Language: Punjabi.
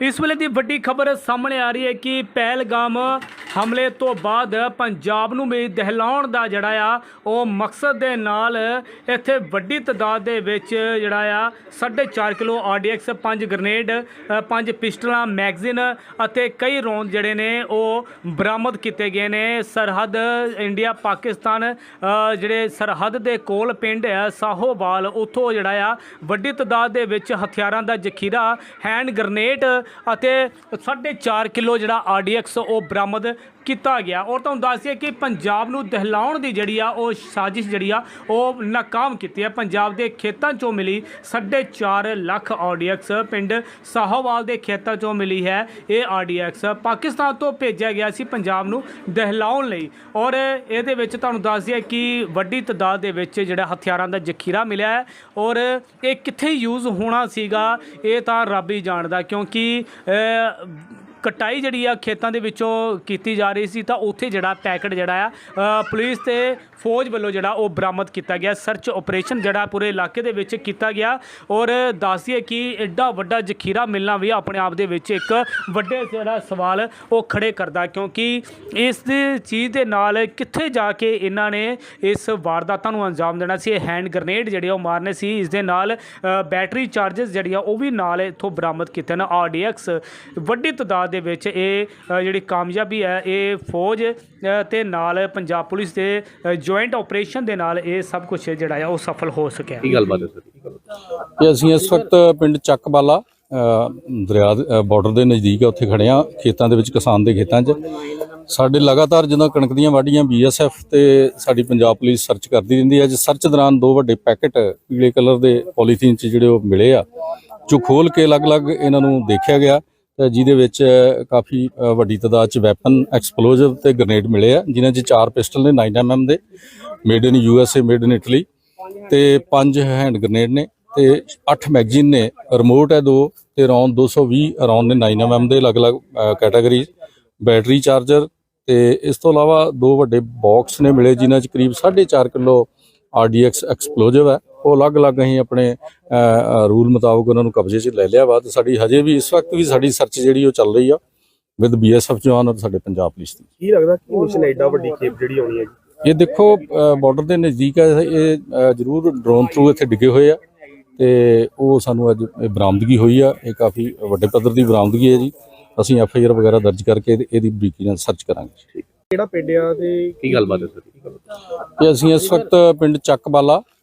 ਇਸ ਵੇਲੇ ਦੀ ਵੱਡੀ ਖਬਰ ਸਾਹਮਣੇ ਆ ਰਹੀ ਹੈ ਕਿ ਪਹਿਲਗਾਮ ਹਮਲੇ ਤੋਂ ਬਾਅਦ ਪੰਜਾਬ ਨੂੰ ਵੀ ਦਹਿਲਾਉਣ ਦਾ ਜਿਹੜਾ ਆ, ਉਹ ਮਕਸਦ ਦੇ ਨਾਲ ਇੱਥੇ ਵੱਡੀ ਤਦਾਦ ਦੇ ਵਿੱਚ ਜਿਹੜਾ ਆ 4.5 ਕਿਲੋ ਆਰਡੀਐਕਸ 5 ਗ੍ਰਨੇਡ 5 ਪਿਸਟਲਾਂ, ਮੈਗਜ਼ੀਨ ਅਤੇ ਕਈ ਰੌਂਦ ਜਿਹੜੇ ਨੇ, ਉਹ ਬਰਾਮਦ ਕੀਤੇ ਗਏ ਨੇ। ਸਰਹੱਦ ਇੰਡੀਆ ਪਾਕਿਸਤਾਨ ਜਿਹੜੇ ਸਰਹੱਦ ਦੇ ਕੋਲ ਪਿੰਡ ਹੈ ਸਾਹੋਵਾਲ, ਉੱਥੋਂ ਜਿਹੜਾ ਆ, ਵੱਡੀ ਤਦਾਦ ਦੇ ਵਿੱਚ ਹਥਿਆਰਾਂ ਦਾ ਜ਼ਖੀਰਾ, ਹੈਂਡ ਗ੍ਰਨੇਡ ਅਤੇ 4.5 ਕਿਲੋ ਜਿਹੜਾ ਆਰਡੀਐਕਸ ਉਹ ਬਰਾਮਦ ਕੀਤਾ ਗਿਆ। ਔਰ ਤੁਹਾਨੂੰ ਦੱਸ ਦਈਏ ਕਿ ਪੰਜਾਬ ਨੂੰ ਦਹਿਲਾਉਣ ਦੀ ਜਿਹੜੀ ਆ, ਉਹ ਸਾਜ਼ਿਸ਼ ਜਿਹੜੀ ਆ, ਉਹ ਨਾਕਾਮ ਕੀਤੀ ਹੈ। ਪੰਜਾਬ ਦੇ ਖੇਤਾਂ ਚੋਂ ਮਿਲੀ 4.5 ਲੱਖ ਆਡੀਐਕਸ ਪਿੰਡ ਸਾਹੋਵਾਲ ਦੇ ਖੇਤਾਂ ਚੋਂ ਮਿਲੀ ਹੈ ਇਹ ਆਡੀਐਕਸ ਪਾਕਿਸਤਾਨ ਤੋਂ ਭੇਜਿਆ ਗਿਆ ਸੀ ਪੰਜਾਬ ਨੂੰ ਦਹਿਲਾਉਣ ਲਈ। ਔਰ ਇਹਦੇ ਵਿੱਚ ਤੁਹਾਨੂੰ ਦੱਸ ਦਈਏ ਕਿ ਵੱਡੀ ਤਦਾਦ ਦੇ ਵਿੱਚ ਜਿਹੜਾ ਹਥਿਆਰਾਂ ਦਾ ਜ਼ਖੀਰਾ ਮਿਲਿਆ ਹੈ। ਔਰ ਇਹ ਕਿੱਥੇ ਯੂਜ਼ ਹੋਣਾ ਸੀਗਾ, ਇਹ ਤਾਂ ਰੱਬ ਹੀ ਜਾਣਦਾ। ਕਿਉਂਕਿ ਕਟਾਈ ਜਿਹੜੀ ਆ ਖੇਤਾਂ ਦੇ ਵਿੱਚੋਂ ਕੀਤੀ ਜਾ ਰਹੀ ਸੀ ਤਾਂ ਉੱਥੇ ਜਿਹੜਾ ਪੈਕਟ ਜਿਹੜਾ ਆ ਪੁਲਿਸ ਤੇ ਫੌਜ ਵੱਲੋਂ ਜਿਹੜਾ ਉਹ ਬਰਾਮਦ ਕੀਤਾ ਗਿਆ। ਸਰਚ ਆਪਰੇਸ਼ਨ ਜਿਹੜਾ ਪੂਰੇ ਇਲਾਕੇ ਦੇ ਵਿੱਚ ਕੀਤਾ ਗਿਆ। ਔਰ ਦੱਸ ਦਈਏ ਕਿ ਐਡਾ ਵੱਡਾ ਜ਼ਖੀਰਾ ਮਿਲਣਾ ਵੀ ਆਪਣੇ ਆਪ ਦੇ ਵਿੱਚ ਇੱਕ ਵੱਡੇ ਜਿਹੜਾ ਸਵਾਲ ਉਹ ਖੜੇ ਕਰਦਾ ਕਿਉਂਕਿ ਇਸ ਦੀ ਚੀਜ਼ ਦੇ ਨਾਲ ਕਿੱਥੇ ਜਾ ਕੇ ਇਹਨਾਂ ਨੇ ਇਸ ਵਾਰਦਾਤਾਂ ਨੂੰ ਅੰਜਾਮ ਦੇਣਾ ਸੀ? ਇਹ ਹੈਂਡ ਗ੍ਰਨੇਡ ਜਿਹੜੇ ਉਹ ਮਾਰਨੇ ਸੀ। ਇਸ ਦੇ ਨਾਲ ਅ, ਬੈਟਰੀ ਚਾਰजेस ਜਿਹੜੀਆਂ ਉਹ ਵੀ ਨਾਲ ਇੱਥੋਂ ਬਰਾਮਦ ਕੀਤੇ ਨੇ। ਆਰਡੀਐਕਸ ਵੱਡੀ ਤਦਾਦ ਦੇ ਵਿੱਚ ਇਹ ਜਿਹੜੀ ਕਾਮਯਾਬੀ ਹੈ ਇਹ ਫੌਜ ਤੇ ਨਾਲ ਪੰਜਾਬ ਪੁਲਿਸ ਦੇ ਜੁਆਇੰਟ ਆਪਰੇਸ਼ਨ ਦੇ ਨਾਲ ਇਹ ਸਭ ਕੁਝ ਜਿਹੜਾ ਹੈ ਉਹ ਸਫਲ ਹੋ ਸਕਿਆ। ਕੀ ਗੱਲਬਾਤ ਹੈ ਸਰ? ਅਸੀਂ ਇਸ ਵਕਤ ਪਿੰਡ ਚੱਕਬਾਲਾ ਦਰਿਆ ਬਾਰਡਰ ਦੇ ਨਜ਼ਦੀਕ ਆ ਉੱਥੇ ਖੜੇ ਆ ਖੇਤਾਂ ਦੇ ਵਿੱਚ ਕਿਸਾਨ ਦੇ ਖੇਤਾਂ 'ਚ। ਸਾਡੇ ਲਗਾਤਾਰ ਜਦੋਂ ਕਣਕ ਦੀਆਂ ਵਾਢੀਆਂ ਬੀਐਸਐਫ ਤੇ ਸਾਡੀ ਪੰਜਾਬ ਪੁਲਿਸ ਸਰਚ ਕਰਦੀ ਰਹਿੰਦੀ ਹੈ ਅੱਜ ਸਰਚ ਦੌਰਾਨ ਦੋ ਵੱਡੇ ਪੈਕੇਟ ਪੀਲੇ ਕਲਰ ਦੇ ਪੋਲੀਥੀਨ 'ਚ ਜਿਹੜੇ ਉਹ ਮਿਲੇ ਆ ਜੋ ਖੋਲ ਕੇ ਅਲੱਗ-ਅਲੱਗ ਇਹਨਾਂ ਨੂੰ ਦੇਖਿਆ ਗਿਆ। ਜਿਹਦੇ ਵਿੱਚ ਕਾਫੀ ਵੱਡੀ ਤਾਦਾਦ 'ਚ ਵੈਪਨ ਐਕਸਪਲੋਸਿਵ ਤੇ ਗ੍ਰਨੇਡ ਮਿਲੇ ਆ, ਜਿਨ੍ਹਾਂ 'ਚ ਚਾਰ ਪਿਸਟਲ ਨੇ 9mm ਦੇ made in USA made in Italy ਤੇ ਪੰਜ ਹੈਂਡ ਗ੍ਰਨੇਡ ਨੇ ਤੇ 8 ਮੈਗਜ਼ੀਨ ਨੇ ਰਿਮੋਟ ਹੈ ਦੋ ਤੇ ਰੌਂਦ 220 ਰੌਂਦ ਨੇ 9mm ਦੇ ਅਲੱਗ-ਅਲੱਗ ਕੈਟਾਗਰੀਜ਼ ਬੈਟਰੀ ਚਾਰਜਰ ਤੇ ਇਸ ਤੋਂ ਇਲਾਵਾ ਦੋ ਵੱਡੇ ਬਾਕਸ ਨੇ ਮਿਲੇ, ਜਿਨ੍ਹਾਂ 'ਚ ਕਰੀਬ 4.5 ਕਿਲੋ RDX ਐਕਸਪਲੋਸਿਵ ਹੈ। ਉਹ ਅਲੱਗ-ਅਲੱਗ ਅਸੀਂ ਆਪਣੇ ਰੂਲ ਮੁਤਾਬਕ ਉਹਨਾਂ ਨੂੰ ਕਬਜ਼ੇ 'ਚ ਲੈ ਲਿਆ ਵਾ ਤੇ ਸਾਡੀ ਹਜੇ ਵੀ ਇਸ ਵਕਤ ਵੀ ਸਾਡੀ ਸਰਚ ਜਿਹੜੀ ਉਹ ਚੱਲ ਰਹੀ ਆ ਵਿਦ ਬੀਐਸਐਫ ਜਵਾਨ ਔਰ ਸਾਡੇ ਪੰਜਾਬ ਪੁਲਿਸ ਦੀ। ਕੀ ਲੱਗਦਾ ਕਿ ਮਿਸ਼ਨ ਐਡਾ ਵੱਡੀ ਖੇਪ ਜਿਹੜੀ ਆਉਣੀ ਹੈ ਜੀ? ਇਹ ਦੇਖੋ ਬਾਰਡਰ ਦੇ ਨਜ਼ਦੀਕ ਹੈ ਇਹ ਜ਼ਰੂਰ ਡਰੋਨ ਥਰੂ ਇੱਥੇ ਡਿੱਗੇ ਹੋਏ ਆ ਤੇ ਉਹ ਸਾਨੂੰ ਅੱਜ ਇਹ ਬਰਾਮਦਗੀ ਹੋਈ ਆ ਇਹ ਕਾਫੀ ਵੱਡੇ ਪੱਧਰ ਦੀ ਬਰਾਮਦਗੀ ਹੈ ਜੀ। ਅਸੀਂ ਐਫ ਆਈ ਆਰ ਵਗੈਰਾ ਦਰਜ ਕਰਕੇ ਇਹਦੀ- ਬਰੀਕੀ ਨਾਲ ਸਰਚ ਕਰਾਂਗੇ। ਕਿਹੜਾ ਪਿੰਡ ਆ ਤੇ ਕੀ ਗੱਲਬਾਤ ਹੈ ਸਰ? ਤੇ ਅਸੀਂ ਇਸ ਵਕਤ ਪਿੰਡ ਚੱਕਬਾਲਾ